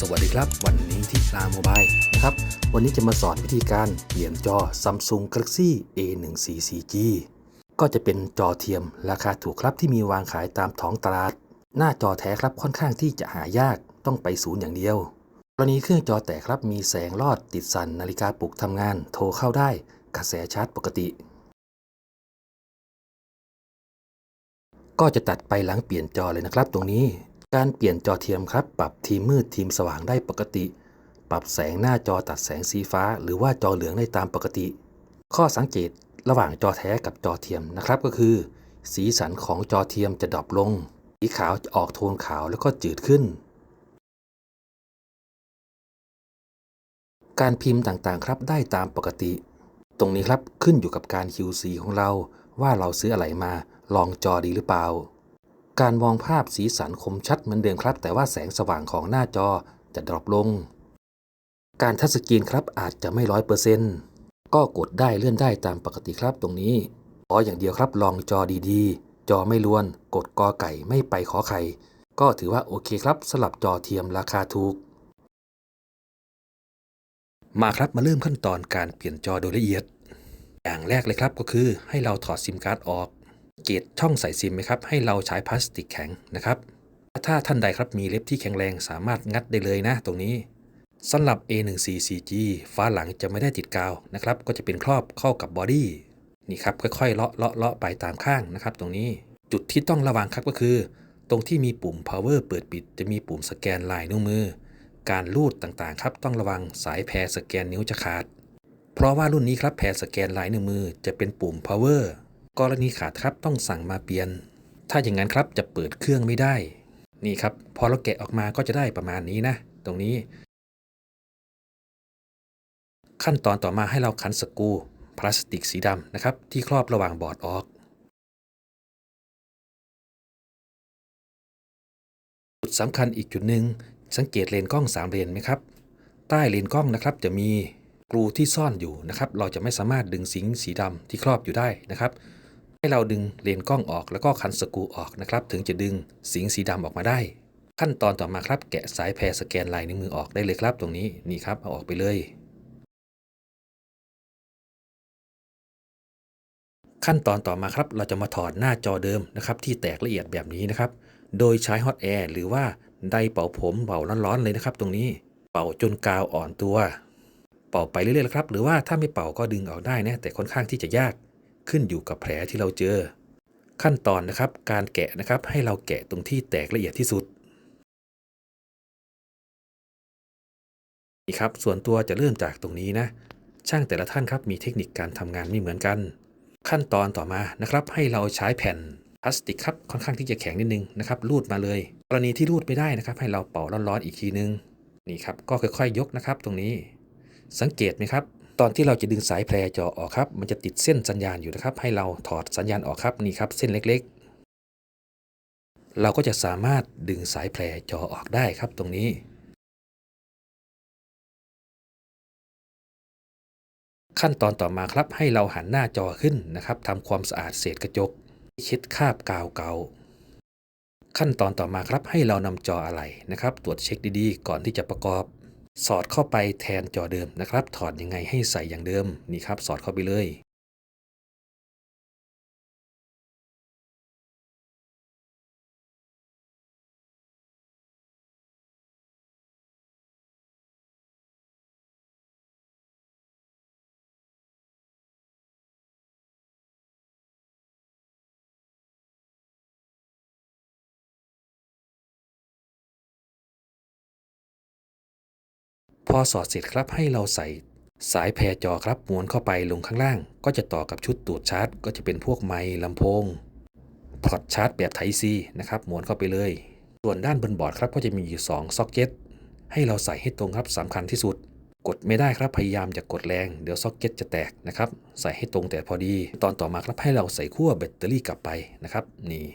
สวัสดีครับ วันนี้ที่ลาโมบายนะครับ วันนี้จะมาสอนวิธีการเปลี่ยนจอ Samsung Galaxy A14 4G ก็จะเป็นจอเทียมราคาถูกครับที่มีวางขายตามท้องตลาด หน้าจอแท้ครับค่อนข้างที่จะหายากต้องไปศูนย์อย่างเดียวกรณีเครื่องจอแตกครับมีแสงลอดติดสันนาฬิกาปลุกทำงาน โทรเข้าได้กระแสชาร์จปกติ ก็จะตัดไปหลังเปลี่ยนจอเลยนะครับตรงนี้ การเปลี่ยนจอเทียมครับ ปรับทีมมืดทีมสว่างได้ปกติ ปรับแสงหน้าจอตัดแสงสีฟ้า หรือว่าจอเหลืองได้ตามปกติ ข้อสังเกตระหว่างจอแท้กับจอเทียมนะครับก็คือ สีสันของจอเทียมจะดรอปลง สีขาวจะออกโทนขาวแล้วก็จืดขึ้น การพิมพ์ต่างๆครับได้ตามปกติ ตรงนี้ครับขึ้นอยู่กับการ QC ของเราว่าเราซื้ออะไรมาลองจอดีหรือเปล่า การมองภาพสีสันคมชัดเหมือนเดิมครับ แต่ว่าแสงสว่างของหน้าจอจะดรอปลง การทัชสกรีนครับอาจจะไม่ร้อยเปอร์เซ็นต์ก็กดได้เลื่อนได้ตามปกติครับตรงนี้ขออย่างเดียวครับลองจอดีๆ จอไม่ล้วน กดกอไก่ไม่ไปขอไข่ก็ถือว่าโอเคครับสลับจอเทียมราคาถูก มาครับมาเริ่มขั้นตอนการเปลี่ยนจอโดยละเอียด อย่างแรกเลยครับก็คือให้เราถอดซิมการ์ดออก เกตช่องใส่ซิมไหมครับ ให้เราใช้พลาสติกแข็งนะครับ ถ้าท่านใดครับมีเล็บที่แข็งแรงสามารถงัดได้เลยนะตรงนี้สำหรับ A14 4G ฟ้าหลังจะไม่ได้ติดกาวนะครับ ก็จะเป็นครอบเข้ากับบอดี้นี่ครับค่อยๆเลาะเลาะเลาะไปตามข้างนะครับ ตรงนี้จุดที่ต้องระวังครับก็คือ ตรงที่มีปุ่ม power เปิดปิด จะมีปุ่มสแกนลายนิ้วมือ การลูดต่างๆ ครับต้องระวังสายแพรสแกนนิ้วจะขาด เพราะว่ารุ่นนี้ครับแพรสแกนลายนิ้วมือจะเป็นปุ่ม power กรณีขาดครับต้องสั่งมาเปลี่ยน ถ้าอย่างนั้นครับจะเปิดเครื่องไม่ได้ นี่ครับ พอเราแกะออกมาก็จะได้ประมาณนี้นะ ตรงนี้ ขั้นตอนต่อมาให้เราขันสกูพลาสติกสีดำนะครับ ที่ครอบระหว่างบอร์ดออกจุดสำคัญอีกจุดหนึ่งสังเกตเลนส์กล้อง3เลนไหมครับ ใต้เลนส์กล้องนะครับจะมีกรูที่ซ่อนอยู่นะครับ เราจะไม่สามารถดึงสิงสีดำที่ครอบอยู่ได้นะครับ ให้เราดึงเลนส์กล้องออกแล้วก็คันสกูออกนะครับ ถึงจะดึงสิงสีดำออกมาได้ ขั้นตอนต่อมาครับ แกะสายแพรสแกนลายนิ้วมือออกได้เลยครับ ตรงนี้นี่ครับเอาออกไปเลย ขั้นตอนต่อมาครับ เราจะมาถอดหน้าจอเดิมนะครับ ที่แตกละเอียดแบบนี้นะครับ โดยใช้ฮอตแอร์หรือว่าไดเป่าผมเป่าร้อนๆเลยนะครับ ตรงนี้เป่าจนกาวอ่อนตัว เป่าไปเรื่อยๆครับ หรือว่าถ้าไม่เป่าก็ดึงออกได้นะแต่ค่อนข้างที่จะยาก ขึ้นอยู่กับแผลที่เราเจอ ขั้นตอนนะครับการแกะนะครับให้เราแกะตรงที่แตกละเอียดที่สุดนี่ครับส่วนตัวจะเริ่มจากตรงนี้นะ ช่างแต่ละท่านครับมีเทคนิคการทำงานไม่เหมือนกัน ขั้นตอนต่อมานะครับให้เราใช้แผ่นพลาสติกครับค่อนข้างที่จะแข็งนิดนึงนะครับรูดมาเลย กรณีที่รูดไม่ได้นะครับ ให้เราเป่าร้อนๆอีกทีนึงนี่ครับก็ค่อยๆยกนะครับ ตรงนี้ สังเกตไหมครับ ตอนที่เราจะดึงสายแพรจอออกครับ มันจะติดเส้นสัญญาณอยู่นะครับ ให้เราถอดสัญญาณออกครับนี่ครับ เส้นเล็กๆ เราก็จะสามารถดึงสายแพรจอออกได้ครับตรงนี้ ขั้นตอนต่อมาครับให้เราหันหน้าจอขึ้นนะครับทำความสะอาดเศษกระจกเช็ดคราบกาวเก่าขั้นตอนต่อมาครับให้เรานำจออะไรนะครับ ตรวจเช็คดีๆ ก่อนที่จะประกอบ สอดเข้าไปแทนจอเดิมนะครับ ถอดยังไงให้ใส่อย่างเดิมนี่ครับ สอดเข้าไปเลย พอสอดเสร็จครับให้เราใส่ สายแพรจอครับม้วนเข้าไปลงข้างล่าง ก็จะต่อกับชุดตูดชาร์จ ก็จะเป็นพวกไมค์ลำโพงพอร์ตชาร์จแบบไทซีนะครับม้วนเข้าไปเลย ส่วนด้านบนบอร์ดครับก็จะมีอยู่2ซ็อกเก็ตให้เราใส่ให้ตรงครับสำคัญที่สุด กดไม่ได้ครับพยายามจะกดแรงเดี๋ยวซ็อกเก็ตจะแตกนะครับใส่ให้ตรงแต่พอดี ตอนต่อมาครับให้เราใส่ขั้วแบตเตอรี่กลับไปนะครับนี่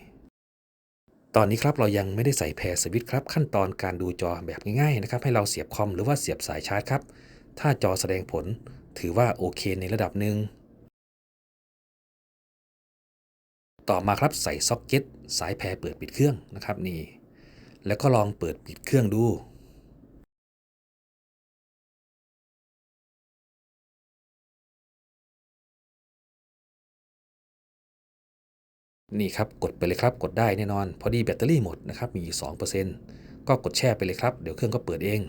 ตอนนี้ครับเรายังไม่ได้ใส่แพรสวิตช์ครับ ขั้นตอนการดูจอแบบง่ายๆนะครับ ให้เราเสียบคอมหรือว่าเสียบสายชาร์จครับ ถ้าจอแสดงผลถือว่าโอเคในระดับหนึ่งต่อมาครับใส่ซ็อกเก็ตสายแพรเปิดปิดเครื่องนะครับนี่แล้วก็ลองเปิดปิดเครื่องดู นี่ครับกดไปเลยครับกดได้แน่นอน พอดีแบตเตอรี่หมดนะครับมีอยู่2%ก็กดแช่ไปเลยครับ เดี๋ยวเครื่องก็เปิดเอง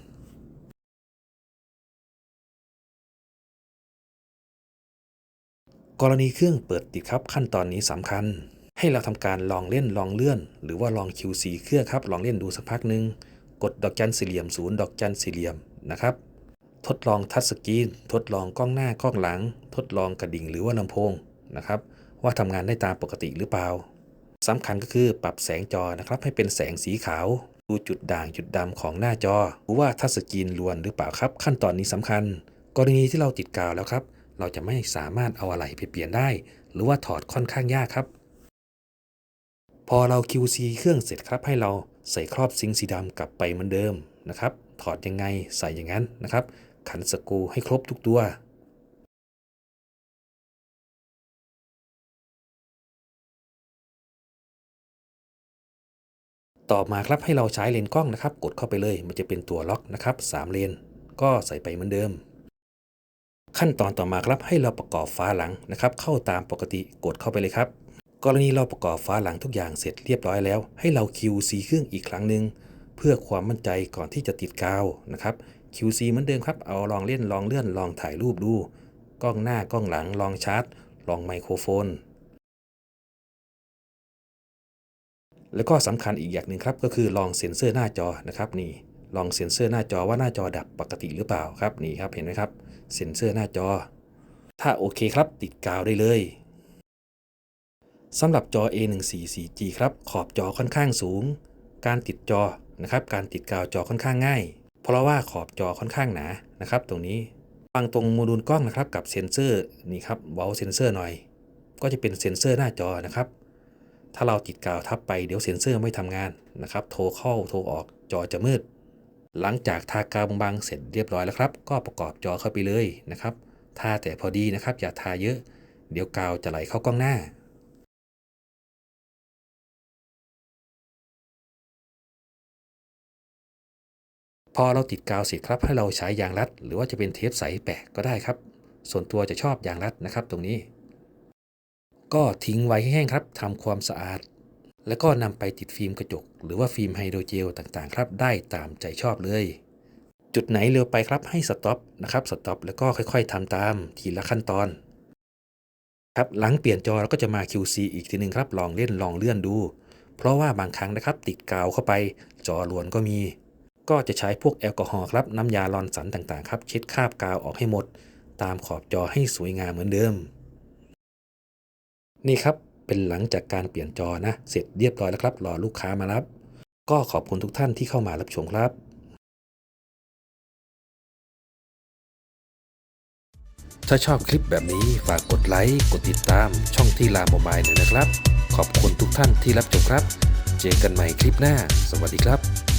กรณีเครื่องเปิดติดครับขั้นตอนนี้สำคัญ ให้เราทำการลองเล่นลองเลื่อน หรือว่าลอง QC เครื่องครับลองเล่นดูสักพักหนึ่งกดดอกจันสี่เหลี่ยมศูนย์ดอกจันสี่เหลี่ยมนะครับ ทดลองทัชสกรีนทดลองกล้องหน้ากล้องหลัง ทดลองกระดิ่งหรือว่าลำโพงนะครับ ว่าทำงานได้ตามปกติหรือเปล่าสำคัญก็คือปรับแสงจอนะครับให้เป็นแสงสีขาว ดูจุดด่างจุดดำของหน้าจอรือว่าทัชสกรีนล้วนหรือเปล่าครับ ขั้นตอนนี้สำคัญ กรณีที่เราติดกาวแล้วครับ เราจะไม่สามารถเอาอะไรไปเปลี่ยนได้ หรือว่าถอดค่อนข้างยากครับ พอเรา QC เครื่องเสร็จครับให้เราใส่ครอบซิงสีดำกลับไปเหมือนเดิมนะครับถอดยังไงใส่อย่างนั้นนะครับ ขันสกรูให้ครบทุกตัว ต่อมาครับให้เราใช้เลนกล้องนะครับ กดเข้าไปเลย มันจะเป็นตัวล็อกนะครับ3เลน ก็ใส่ไปเหมือนเดิม ขั้นตอนต่อมาครับให้เราประกอบฝาหลังนะครับ เข้าตามปกติกดเข้าไปเลยครับ กรณีเราประกอบฝาหลังทุกอย่างเสร็จเรียบร้อยแล้ว ให้เรา QC เครื่องอีกครั้งหนึ่งเพื่อความมั่นใจก่อนที่จะติดกาวนะครับ QC เหมือนเดิมครับ เอาลองเล่นลองเลื่อนลองถ่ายรูปดู กล้องหน้ากล้องหลังลองชาร์จ ลองไมโครโฟน แล้วก็สำคัญอีกอย่างหนึ่งครับก็คือลองเซ็นเซอร์หน้าจอนะครับนี่ลองเซ็นเซอร์หน้าจอว่าหน้าจอดับปกติหรือเปล่าครับนี่ครับเห็นไหมครับเซ็นเซอร์หน้าจอ ถ้าโอเคครับติดกาวได้เลยสำหรับจอ A144G ครับขอบจอค่อนข้างสูง การติดจอนะครับการติดกาวจอค่อนข้างง่าย เพราะว่าขอบจอค่อนข้างหนานะครับตรงนี้ฟังตรงโมดูลกล้องนะครับกับเซ็นเซอร์นี่ครับเว้าเซ็นเซอร์หน่อย ก็จะเป็นเซ็นเซอร์หน้าจอนะครับ ถ้าเราติดกาวทับไปเดี๋ยวเซ็นเซอร์ไม่ทำงานนะครับ โทรเข้าโทรออกจอจะมืด หลังจากทากาวบางๆเสร็จเรียบร้อยแล้วครับ ก็ประกอบจอเข้าไปเลยนะครับ ทาแต่พอดีนะครับ อย่าทาเยอะ เดี๋ยวกาวจะไหลเข้ากล้องหน้าพอเราติดกาวเสร็จครับให้เราใช้ยางรัด หรือว่าจะเป็นเทปใสแปะก็ได้ครับ ส่วนตัวจะชอบยางรัดนะครับ ตรงนี้ ก็ทิ้งไว้ให้แห้งครับทำความสะอาด แล้วก็นำไปติดฟิล์มกระจก หรือว่าฟิล์มไฮโดรเจลต่างๆ ครับ ได้ตามใจชอบเลย จุดไหนเร็วไปครับให้สต็อปนะครับสต็อปแล้วก็ค่อย ๆทำตามทีละขั้นตอนครับหลังเปลี่ยนจอเราก็จะมา QC อีกทีหนึ่งครับ ลองเล่นลองเลื่อนดู เพราะว่าบางครั้งนะครับ ติดกาวเข้าไป จอล้วนก็มี ก็จะใช้พวกแอลกอฮอล์ครับน้ำยาลอนสันต่างๆ ครับเช็ดคราบกาวออกให้หมด ตามขอบจอให้สวยงามเหมือนเดิม นี่ครับเป็นหลังจากการเปลี่ยนจอนะ เสร็จเรียบร้อยแล้วครับ รอลูกค้ามารับ ก็ขอบคุณทุกท่านที่เข้ามารับชมครับถ้าชอบคลิปแบบนี้ฝากกดไลค์ กดติดตามช่องที่ลาโมบายหน่อยนะครับ ขอบคุณทุกท่านที่รับชมครับ เจอกันใหม่คลิปหน้า สวัสดีครับ